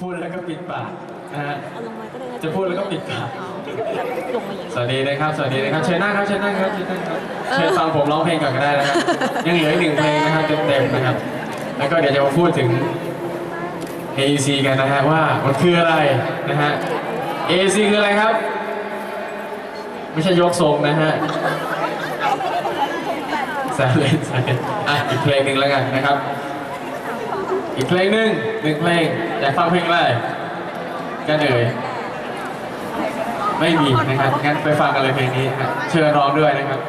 พูดแล้วก็ปิดปากนะฮะ เอาลงมาก็ได้นจะพูดแล้วก็ปิดปากลงมาอย่างสวัสดีนะครับ สวัสดีนะครับ เชิญนั่งครับ เชิญนั่งครับ เชิญนั่งครับเชิญฟังผมร้องเพลงก่อนก็ได้นะครับ ยังเหลืออีกหนึ่งเพลงนะครับเต็มๆนะครับ แล้วก็เดี๋ยวจะมาพูดถึง AEC กันนะฮะว่ามันคืออะไรนะฮะ AEC คืออะไรครับ ไม่ใช่ยกทรงนะฮะแซวเล่นแซวเล่นอะอีกเพลงหนึ่งแล้วกันนะครับ อีกเพลงหนึ่งหนึ่งเพลงอยากฟังเพลงอะไรกันเอ่ยไม่มีนะครับงั้นไปฟังกันเลยเพลงนี้เชิญร้องด้วยนะครับ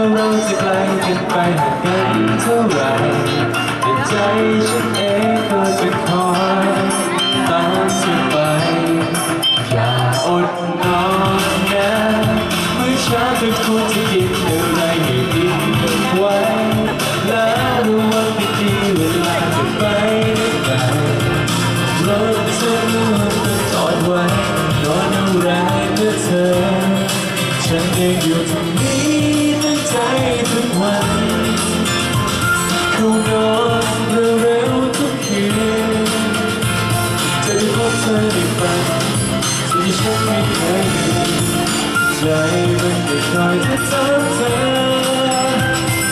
ว่าเราจะไกลกันไปห่างกันเท่าไหรแต่ใจฉันเองก็จะคอยตามเธอไปอย่าอด ฉันไม่เคยมีใจมันไม่คอยจะถามเธอ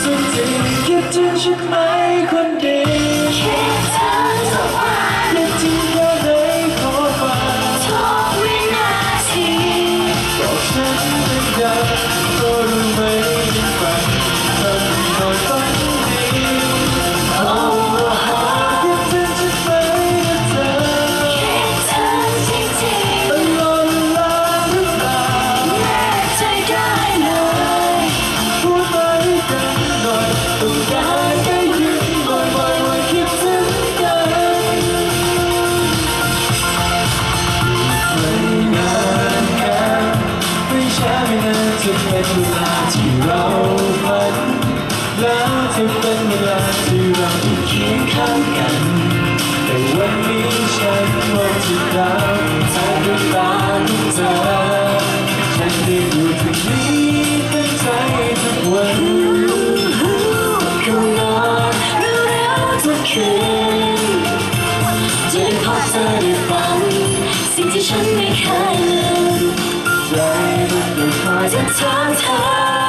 ทุกทีคิดถึงฉันไหมคนดีคิดถึงทุกวันคิดถึงแค่ไหนขอฟังทุกวินาทีบอกฉันเป็นยังก็รู้ไหม น่ ไม่คอ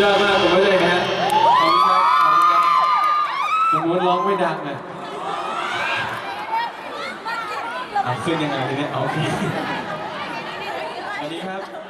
ยอดมากผมไม่ได้นะขอบคุณครับขอบคุณครับสมมติร้องไม่ดังอะเอาขึ้นยังไงทีนี้เอาโอเคสวัสดีครับ